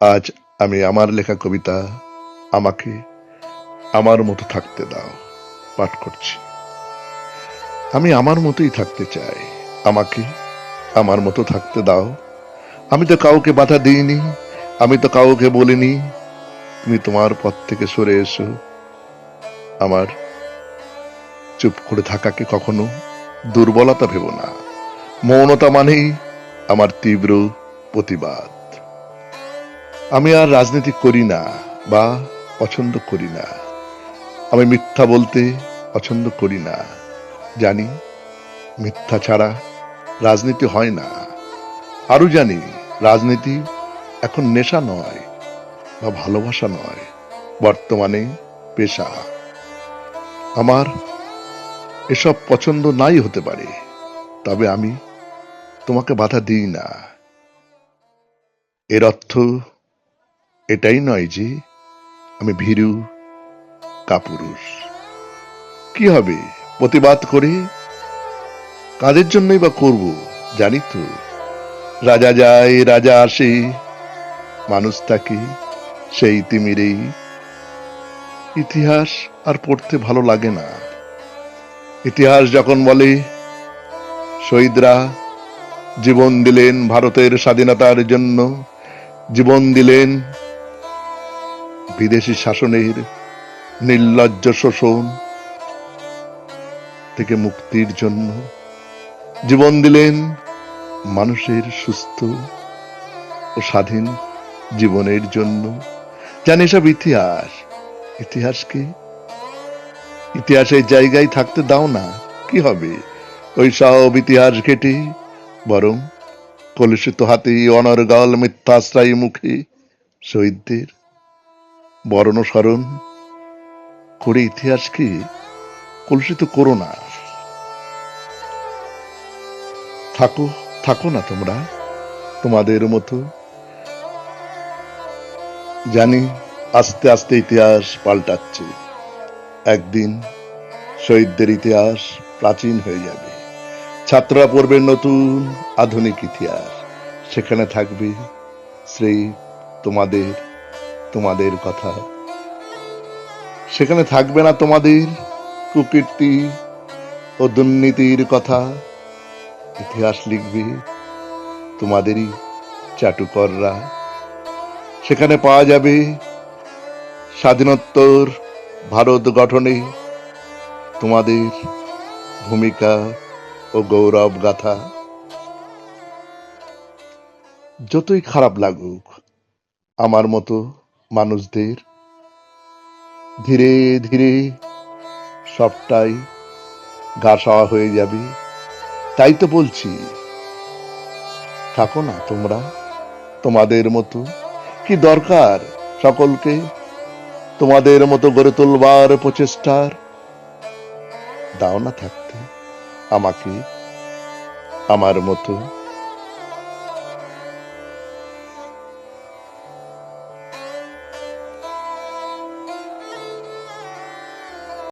আজ আমি আমার লেখা কবিতা আমাকে আমার মতো থাকতে দাও, পাঠ করছি। আমি আমার মতোই থাকতে চাই, আমাকে আমার মতো থাকতে দাও। আমি তো কাউকে বাধা দিইনি, আমি তো কাউকে বলিনি। তুমি তোমার পথ থেকে সরে এসো। আমার চুপ করে থাকাকে কখনো দুর্বলতা ভেবো না। মৌনতা মানেই আমার তীব্র প্রতিবাদ। আমি আর রাজনীতি করি না বা পছন্দ করি না। আমি মিথ্যা বলতে পছন্দ করি না। জানি, মিথ্যা ছাড়া রাজনীতি হয় না। আরও জানি, রাজনীতি এখন নেশা নয় বা ভালোবাসা নয়, বর্তমানে পেশা। আমার এসব পছন্দ নাই হতে পারে, তবে আমি তোমাকে বাধা দিই না। এর অর্থ এটাই নয় যে আমি ভীরু কাপুরুষ কি হবে প্রতিবাদ করে? কাদের জন্যই বা করব, জানি তো। রাজা যায়, রাজা আসে, মানুষ থাকে সেই তিমিরেই। ইতিহাস আর পড়তে ভালো লাগে না। ইতিহাস যখন বলে, শহীদরা জীবন দিলেন ভারতের স্বাধীনতার জন্য, জীবন দিলেন বিদেশি শাসনের নির্লজ্জ শোষণ থেকে মুক্তির জন্য জীবন দিলেন মানুষের সুস্থ ও স্বাধীন জীবনের জন্য। জানি সব ইতিহাস ইতিহাসকে ইতিহাসের জায়গায় থাকতে দাও না, কি হবে? ওই সব ইতিহাস ঘেটে, বরং কলুষিত হাতে, অনর্গল মিথ্যাশ্রয়ী মুখে শহীদদের বরণ স্মরণ করে ইতিহাসকে কলুষিত করো না। থাকো থাকো না তোমরা, তোমাদের মতো। জানি আস্তে আস্তে ইতিহাস পাল্টাচ্ছে। একদিন শহীদদের ইতিহাস প্রাচীন হয়ে যাবে। ছাত্ররা পড়বে নতুন আধুনিক ইতিহাস। সেখানে থাকবে শ্রী তোমাদের তোমাদের কথা। সেখানে থাকবে না তোমাদের কুকীর্তি ও দুর্নীতির কথা। ইতিহাস লিখবে তোমাদেরই চাটুকররা। সেখানে পাওয়া যাবে স্বাধীনোত্তর ভারত গঠনে তোমাদের ভূমিকা ও গৌরব গাথা। যতই খারাপ লাগুক, আমার মতো মানুষদের। ধীরে ধীরে সবটাই গা সওয়া হয়ে যাবে। তাই তো বলছি। থাকো না তোমরা। তোমাদের মতো কি দরকার সকলকে? তোমাদের মতো গড়ে তুলবার প্রচেষ্টার। দাও না থাকতে। আমাকে, আমার মতো